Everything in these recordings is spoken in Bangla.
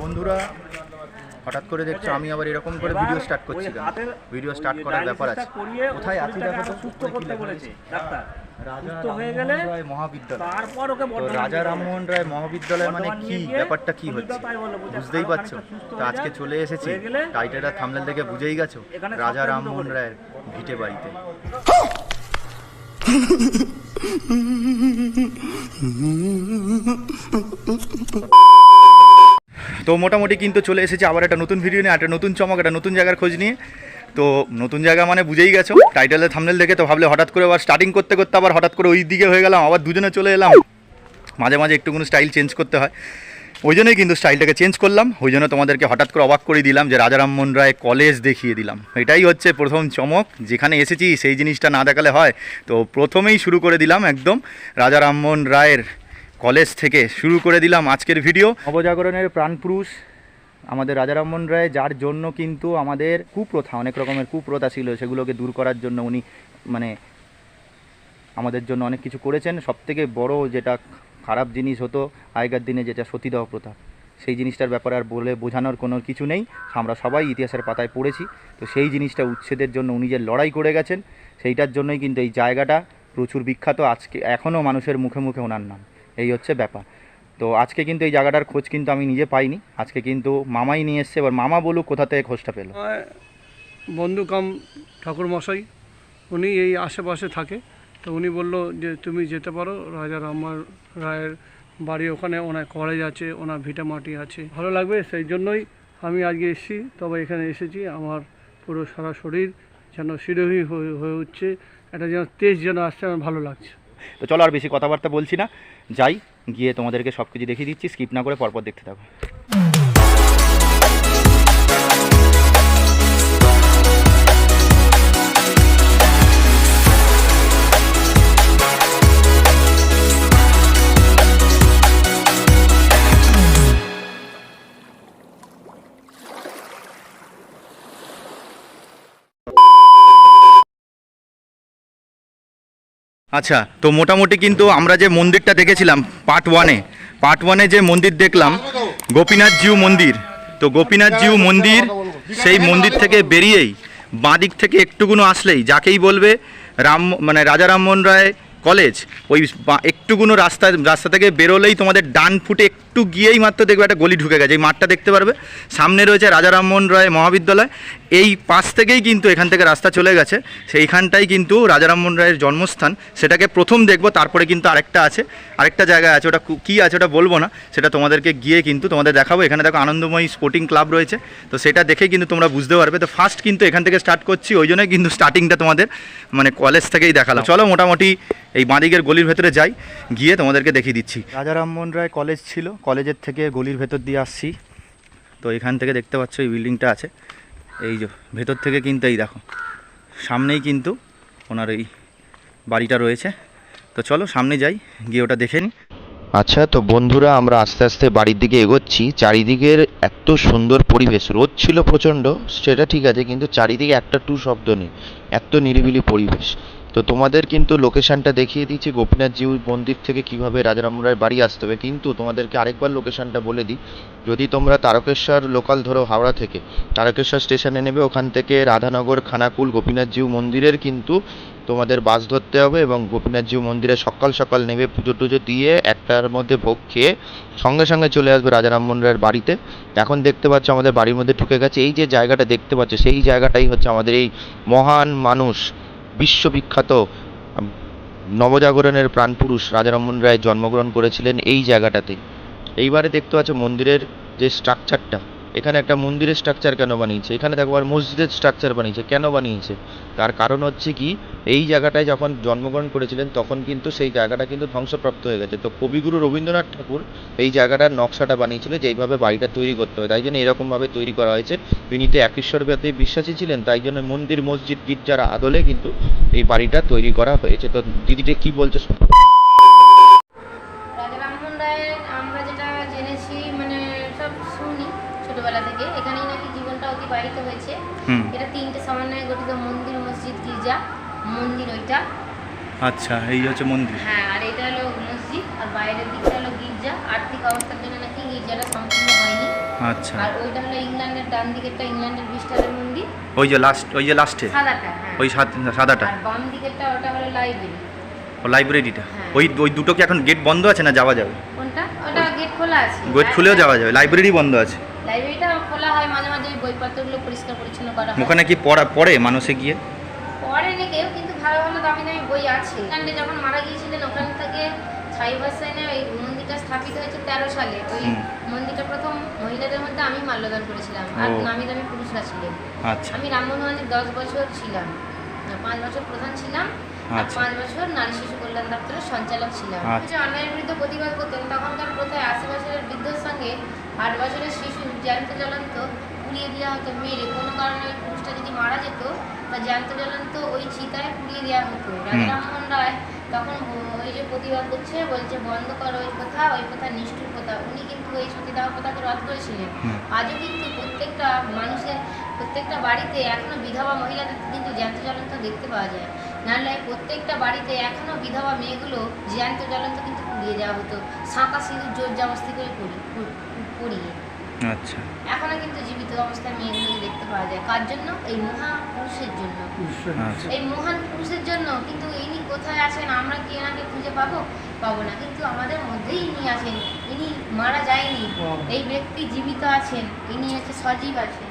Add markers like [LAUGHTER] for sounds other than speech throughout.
বন্ধুরা হঠাৎ করে দেখছ আমি আবার এরকম করে ভিডিও স্টার্ট করছি কেন? ভিডিও স্টার্ট করার ব্যাপার আছে। কোথায় আছি দেখো তো? সুস্থ করতে বলেছে? ডাক্তার রাজা সুস্থ হয়ে গেলে রামমোহন রায় মহাবিদ্যালয়। মানে কি? ব্যাপারটা কি হচ্ছে? বুঝতেই পারছ? তো আজকে চলে এসেছি। টাইটেলটা থামলেন দেখে বুঝেই গেছো রাজা রামমোহন রায়ের ভিটে বাড়িতে। [LAUGHS] তো মোটামুটি কিন্তু চলে এসেছে আবার একটা নতুন ভিডিও নিয়ে একটা নতুন চমক, একটা নতুন জায়গার খোঁজ নিয়ে। তো নতুন জায়গা মানে বুঝেই গেছো টাইটেলে থামনেল দেখে তো ভাবলে হঠাৎ করে আবার স্টার্টিং করতে করতে আবার হঠাৎ করে ওই দিকে হয়ে গেলাম, আবার দুজনে চলে এলাম। মাঝে মাঝে একটুকুনি স্টাইল চেঞ্জ করতে হয়। ওই জন্যই কিন্তু স্টাইলটাকে চেঞ্জ করলাম, ওই জন্য তোমাদেরকে হঠাৎ করে অবাক করে দিলাম যে রাজা রামমোহন রায় কলেজ দেখিয়ে দিলাম। এটাই হচ্ছে প্রথম চমক, যেখানে এসেছি সেই জিনিসটা না দেখালে হয়। তো প্রথমেই শুরু করে দিলাম একদম রাজা রামমোহন রায়ের কলেজ থেকে শুরু করে দিলাম আজকের ভিডিও। নবজাগরণের প্রাণপুরুষ আমাদের রাজা রামমোহন রায়, যার জন্য কিন্তু আমাদের কুপ্রথা, অনেক রকমের কুপ্রথা ছিল, সেগুলোকে দূর করার জন্য উনি মানে আমাদের জন্য অনেক কিছু করেছেন। সবথেকে বড় যেটা খারাপ জিনিস হতো আগেকার দিনে যেটা সতীদাহ প্রথা, সেই জিনিসটার ব্যাপারে আর বলে বোঝানোর কোনো কিছু নেই। আমরা সবাই ইতিহাসের পাতায় পড়েছি, তো সেই জিনিসটা উচ্ছেদের জন্য উনি যে লড়াই করে গেছেন, সেইটার জন্যই কিন্তু এই জায়গাটা প্রচুর বিখ্যাত। আজকে এখনও মানুষের মুখে মুখে ওনার নাম। এই হচ্ছে ব্যাপার। তো আজকে কিন্তু এই জায়গাটার খোঁজ কিন্তু আমি নিজে পাইনি। আজকে কিন্তু মামাই নিয়ে এসছে, এবার মামা বলুক কোথা থেকে খোঁজটা পেল। বন্ধু কাম ঠাকুরমশাই, উনি এই আশেপাশে থাকে। তো উনি বলল যে, তুমি যেতে পারো, রাজা রামার রায়ের বাড়ি ওখানে, ওনার কলেজ আছে, ওনার ভিটা মাটি আছে। ভালো লাগবে, সেই জন্যই আমি আজকে এসেছি, তবে এখানে এসেছি। আমার পুরো সারা শরীর যেন শিরোহী হয়ে হয়ে উঠছে একটা যেন তেজ যেন আসছে, আমার ভালো লাগছে। তো চলো আর বেশি কথাবার্তা বলছি না। যাই, গিয়ে তোমাদেরকে সব কিছু দেখিয়ে দিচ্ছি স্কিপ না করে পরপর দেখতে থাকো। আচ্ছা তো মোটামুটি কিন্তু আমরা যে মন্দিরটা দেখেছিলাম পার্ট ওয়ানে পার্ট ওয়ানে যে মন্দির দেখলাম, গোপীনাথ জিউ মন্দির। তো গোপীনাথ জিউ মন্দির, সেই মন্দির থেকে বেরিয়েই বাঁ দিক থেকে একটুকুনো আসলেই, যাকেই বলবে রাম মানে রাজা রামমোহন রায় কলেজ ওই একটুকুনো রাস্তা রাস্তা থেকে বেরোলেই তোমাদের ডান ফুটে একটু গিয়েই মাত্র দেখবে একটা গলি ঢুকে গেছে এই মাঠটা দেখতে পারবে। সামনে রয়েছে রাজা রামমোহন রায় মহাবিদ্যালয় এই পাশ থেকেই কিন্তু এখান থেকে রাস্তা চলে গেছে। সেইখানটাই কিন্তু রাজা রামমোহন রায়ের জন্মস্থান সেটাকে প্রথম দেখব তারপরে কিন্তু আরেকটা আছে আরেকটা জায়গা আছে ওটা কু- কী আছে ওটা বলব না সেটা তোমাদেরকে গিয়ে কিন্তু তোমাদের দেখাবো। এখানে দেখো আনন্দময়ী স্পোর্টিং ক্লাব রয়েছে তো সেটা দেখে কিন্তু তোমরা বুঝতে পারবে। তো ফার্স্ট কিন্তু এখান থেকে স্টার্ট করছি ওই জন্যই কিন্তু স্টার্টিংটা তোমাদের মানে কলেজ থেকেই দেখালাম। চলো মোটামুটি এই বাঁদিকের গলির ভেতরে যাই গিয়ে তোমাদেরকে দেখিয়ে দিচ্ছি। রাজা রামমোহন রায় কলেজ ছিল কলেজের থেকে গলির ভেতর দিয়ে আসছি। তো এখান থেকে দেখতে পাচ্ছ এই বিল্ডিংটা আছে। এই যে ভেতর থেকে কিন্তু এই দেখো সামনেই কিন্তু ওনার এই বাড়িটা রয়েছে। তো চলো সামনে যাই গিয়ে ওটা দেখে নিই। আচ্ছা তো বন্ধুরা আমরা আস্তে আস্তে বাড়ির দিকে এগোচ্ছি। চারিদিকের এত সুন্দর পরিবেশ রোদ ছিল প্রচণ্ড সেটা ঠিক আছে কিন্তু চারিদিকে একটা টু শব্দ নেই এত নিরিবিলি পরিবেশ। তো তোমাদের কিন্তু লোকেশনটা দেখিয়ে দিচ্ছি গোপীনাথ জিউ মন্দির থেকে কীভাবে রাজারামরায় বাড়ি আসতে হবে। কিন্তু তোমাদেরকে আরেকবার লোকেশনটা বলে দিই, যদি তোমরা তারকেশ্বর লোকাল ধরো হাওড়া থেকে, তারকেশ্বর স্টেশনে নেবে, ওখান থেকে রাধানগর, খানাকুল, গোপীনাথ জিউ মন্দিরের কিন্তু তোমাদের বাস ধরতে হবে এবং গোপীনাথ জিউ মন্দিরে সকাল সকাল নেমে পুজো টুজো দিয়ে একটার মধ্যে ভোগ খেয়ে সঙ্গে সঙ্গে চলে আসবে রাজা রামমোহন রায়ের বাড়িতে। এখন দেখতে পাচ্ছ আমাদের বাড়ির মধ্যে ঢুকে গেছে। এই যে জায়গাটা দেখতে পাচ্ছ, সেই জায়গাটাই হচ্ছে আমাদের এই মহান মানুষ। বিশ্ববিখ্যাত নবজাগরণের প্রাণপুরুষ রাজা রামমোহন রায় জন্মগ্রহণ করেছিলেন এই জায়গাটাতে। এইবারে দেখতে পাচ্ছ মন্দিরের যে স্ট্রাকচারটা এখানে একটা মন্দিরের স্ট্রাকচার কেন বানিয়েছে? এখানে দেখো আর মসজিদের স্ট্রাকচার বানিয়েছে, কেন বানিয়েছে? তার কারণ হচ্ছে কি, এই জায়গাটায় যখন জন্মগ্রহণ করেছিলেন, তখন কিন্তু সেই জায়গাটা কিন্তু ধ্বংসপ্রাপ্ত হয়ে গেছে। তো কবিগুরু রবীন্দ্রনাথ ঠাকুর এই জায়গাটার নকশাটা বানিয়েছিল যেইভাবে বাড়িটা তৈরি করতে হয় তাই জন্য এরকমভাবে তৈরি করা হয়েছে। তিনি তো এক ঈশ্বরবাদে বিশ্বাসী ছিলেন, তাই জন্য মন্দির, মসজিদ, গির্জার আদলে কিন্তু এই বাড়িটা তৈরি করা হয়েছে। তো দিদিটা কি বলছে মন্দির ওইটা। আচ্ছা এই হচ্ছে মন্দির। হ্যাঁ আর এটা হলো মসজিদ আর বাইরের দিকটা হলো গির্জা। আর্থিক অবস্থার জন্য নাকি গির্জাটা সম্পূর্ণ হয়নি। আচ্ছা। আর ওইটা হলো ইংল্যান্ডের ডান দিকেরটা ইংল্যান্ডের বিস্টারের মন্দির। ওই যে লাস্ট ওই যে লাস্টে সাদাটা হ্যাঁ। ওই সাদ- সাদাটা? আর বাম দিকেরটা ওটা হলো লাইব্রেরি ও লাইব্রেরিটা হ্যাঁ। ওই ওই দুটো কি এখন গেট বন্ধ আছে না যাওয়া যাবে? কোনটা? ওটা গেট খোলা আছে। গেট খুলেও যাওয়া যাবে লাইব্রেরি বন্ধ আছে। লাইব্রেরিটা খোলা হয় মাঝে মাঝে বইপত্রগুলো পরিষ্কার পরিচ্ছন্ন করা হয়। ওখানে কি পড়া পড়ে মানুষে গিয়ে পড়েনি কেউ কিন্তু ভালো ভালো দামি দামি বই আছে। ইংল্যান্ডে যখন মারা গিয়েছিলেন ওখান থেকে ছাই ভাসানে ওই মন্দিরটা স্থাপিত হয়েছে তেরো সালে। ওই মন্দিরটা প্রথম মহিলাদের মধ্যে আমি মাল্যদান করেছিলাম। আর নামি দামি পুরুষরা ছিলেন। আচ্ছা। আমি রামমোহনের দশ বছর ছিলাম। পাঁচ বছর প্রধান ছিলাম। আর আচ্ছা। পাঁচ বছর নারী শিশু কল্যাণ দপ্তরের সঞ্চালক ছিলাম। আচ্ছা। অন্যায়ের বিরুদ্ধে প্রতিবাদ করতেন। তখনকার প্রথায় আশি বছরের বৃদ্ধের সঙ্গে আট বছরের শিশু জ্যান্ত জ্বলন্ত পুড়িয়ে দেওয়া হতো মেরে। কোনো কারণে ওই পুরুষটা যদি মারা যেত তা জ্যান্ত জ্বলন্ত ওই চিতায় পুড়িয়ে দেওয়া হতো। রাজা রামমোহন রায় তখন ওই যে প্রতিবাদ করছে বলছে বন্ধ করো ওই কথা ওই কথা নিষ্ঠুর কথা উনি কিন্তু এই সতীদাহ কথাকে রদ করেছিলেন। আজও কিন্তু প্রত্যেকটা মানুষের প্রত্যেকটা বাড়িতে এখনও বিধবা মহিলাদের কিন্তু জ্যান্ত জ্বলন্ত দেখতে পাওয়া যায়। নাহলে প্রত্যেকটা বাড়িতে এখনও বিধবা মেয়েগুলো জ্যান্ত জ্বলন্ত কিন্তু পুড়িয়ে দেওয়া হতো সাঁতা সিঁদুর জোর জবস্তি করে পড়ি- পড়ি- পড়িয়ে। আচ্ছা। এখনও কিন্তু জীবিত অবস্থায় মেয়েগুলোকে দেখতে পাওয়া যায়। কার জন্য? এই মহা পুরুষের জন্য। আচ্ছা। এই মহান পুরুষের জন্য। কিন্তু ইনি কোথায় আছেন? আমরা কি এনাকে খুঁজে পাবো? পাবো না। কিন্তু আমাদের মধ্যেই ইনি আছেন। ইনি মারা যায়নি। এই ব্যক্তি জীবিত আছেন। ইনি হচ্ছে সজীব আছেন।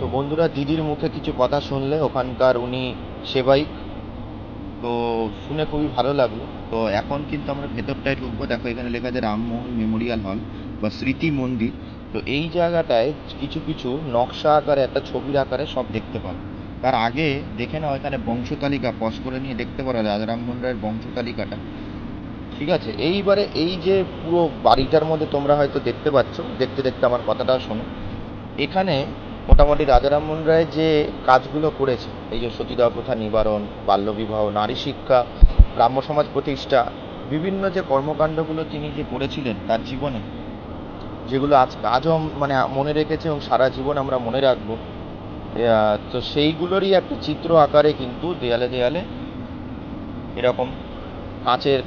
তো বন্ধুরা দিদির মুখে কিছু কথা শুনলে ওখানকার উনি সেবাই তো শুনে খুবই ভালো লাগল। তো এখন কিন্তু আমরা ভেতরটায় ঢুকবো। দেখো এখানে লেখা আছে রামমোহন মেমোরিয়াল হল বা স্মৃতি মন্দির। তো এই জায়গাটায় কিছু কিছু নকশা আকারে, একটা ছবির আকারে সব দেখতে পাবো তার আগে দেখে নাও, এখানে বংশতালিকা পজ করে নিয়ে দেখতে পারো, রাজা রামমোহন রায়ের বংশতালিকাটা ঠিক আছে? এইবারে এই যে পুরো বাড়িটার মধ্যে তোমরা হয়তো দেখতে পাচ্ছ, দেখতে দেখতে আমার কথাটা শোনো। এখানে মোটামুটি রাজা রামমোহন রায় যে কাজগুলো করেছে, এই যে সতীদাহ প্রথা নিবারণ বাল্যবিবাহ নারী শিক্ষা ব্রাহ্ম সমাজ প্রতিষ্ঠা, বিভিন্ন যে কর্মকাণ্ডগুলো তিনি যে করেছিলেন তার জীবনে যেগুলো আজ, আজও মানে মনে রেখেছে এবং সারা জীবন আমরা মনে রাখব। তো সেইগুলোরই একটা চিত্র আকারে কিন্তু দেয়ালে দেয়ালে এরকম কাঁচের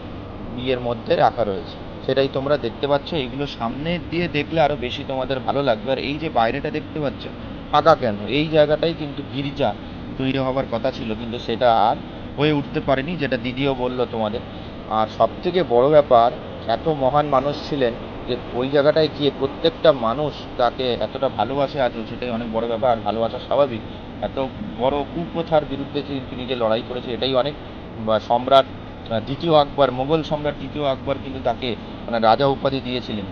বিয়ের মধ্যে রাখা রয়েছে। সেটাই তোমরা দেখতে পাচ্ছ। এইগুলো সামনে দিয়ে দেখলে আরও বেশি তোমাদের ভালো লাগবে। আর এই যে বাইরেটা দেখতে পাচ্ছ, ফাঁকা কেন? এই জায়গাটাই কিন্তু গির্জা তৈরি হবার কথা ছিল, কিন্তু সেটা আর হয়ে উঠতে পারেনি, যেটা দিদিও বলল তোমাদের। আর সব থেকে বড় ব্যাপার, এত মহান মানুষ ছিলেন যে ওই জায়গাটায় গিয়ে প্রত্যেকটা মানুষ তাকে এতটা ভালোবাসে আজও সেটাই অনেক বড় ব্যাপার। ভালোবাসা স্বাভাবিক। এত বড় কুপ্রথার বিরুদ্ধে তিনি যে লড়াই করেছে, এটাই অনেক সম্রাট দ্বিতীয় আকবর, মোগল সম্রাট দ্বিতীয় আকবর কিন্তু তাকে মানে রাজা উপাধি দিয়েছিলেন।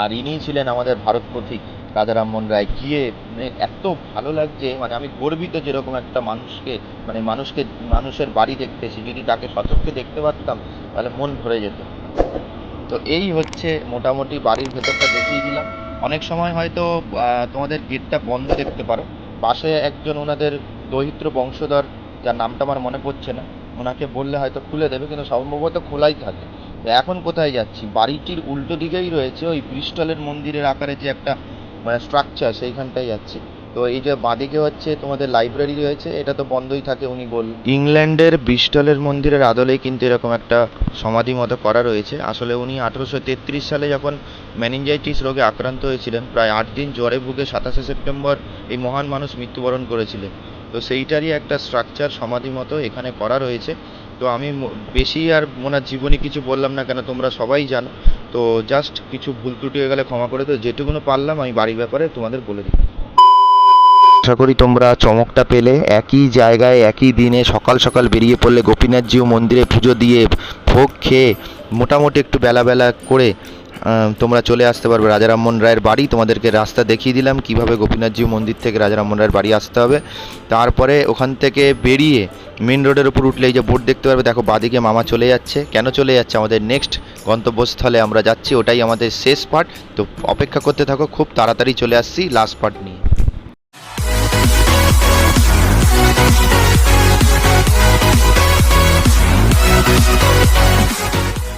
আর ইনিই ছিলেন আমাদের ভারত পথিক, রাজা রামমোহন রায়। গিয়ে মানে এত ভালো লাগছে মানে আমি গর্বিত যেরকম একটা মানুষকে মানে মানুষকে, মানুষের বাড়ি দেখতেছি। যদি তাকে সচক্ষে দেখতে পারতাম, তাহলে মন ভরে যেত। তো এই হচ্ছে মোটামুটি বাড়ির ভেতরটা দেখিয়ে দিলাম। অনেক সময় হয়তো তোমাদের গেটটা বন্ধ দেখতে পারো। পাশে একজন ওনাদের দরিদ্র বংশধর, যার নামটা আমার মনে পড়ছে না, ওনাকে বললে হয়তো খুলে দেবে, কিন্তু সম্ভবত খোলাই থাকে। তো এখন কোথায় যাচ্ছি? বাড়িটির উল্টো দিকেই রয়েছে ওই ব্রিস্টলের মন্দিরের আকারে যে একটা মানে স্ট্রাকচার সেইখানটায় যাচ্ছি। তো এই যে বাঁদিকে হচ্ছে তোমাদের লাইব্রেরি রয়েছে, এটা তো বন্ধই থাকে উনি বল ইংল্যান্ডের ব্রিস্টলের মন্দিরের আদলেই কিন্তু এরকম একটা সমাধি মতো করা রয়েছে। আসলে উনি আঠেরোশো তেত্রিশ সালে যখন ম্যানিনজাইটিস রোগে আক্রান্ত হয়েছিলেন, প্রায় আট দিন জ্বরে ভুগে সাতাশে সেপ্টেম্বর এই মহান মানুষ মৃত্যুবরণ করেছিলেন। তো সেইটারই একটা স্ট্রাকচার সমাধি মতো এখানে করা রয়েছে। তো আমি বেশি আর ওনার জীবনী কিছু বললাম না কেন, তোমরা সবাই জানো। তো জাস্ট কিছু ভুল ত্রুটি হয়ে গেলে ক্ষমা করে তো যেটুকুনো পারলাম আমি বাড়ির ব্যাপারে তোমাদের বলে দিই। আশা করি তোমরা চমকটা পেলে। একই জায়গায়, একই দিনে সকাল সকাল বেরিয়ে পড়লে গোপীনাথজিও মন্দিরে পুজো দিয়ে ভোগ খেয়ে মোটামুটি একটু বেলা বেলা করে তোমরা চলে আসতে পারবে। রাজা রামমোহন রায়ের বাড়ি, তোমাদেরকে রাস্তা দেখিয়ে দিলাম কীভাবে গোপীনাথজিউ মন্দির থেকে রাজা রামমোহন রায়ের বাড়ি আসতে হবে। তারপরে ওখান থেকে বেরিয়ে মেন রোডের উপর উঠলে এই যে বোর্ড দেখতে পারবে, দেখো বাদিকে মামা চলে যাচ্ছে। কেন চলে যাচ্ছে? আমাদের নেক্সট গন্তব্যস্থলে আমরা যাচ্ছি, ওটাই আমাদের শেষ পার্ট তো অপেক্ষা করতে থাকো, খুব তাড়াতাড়ি চলে আসছি লাস্ট পার্ট নিয়ে।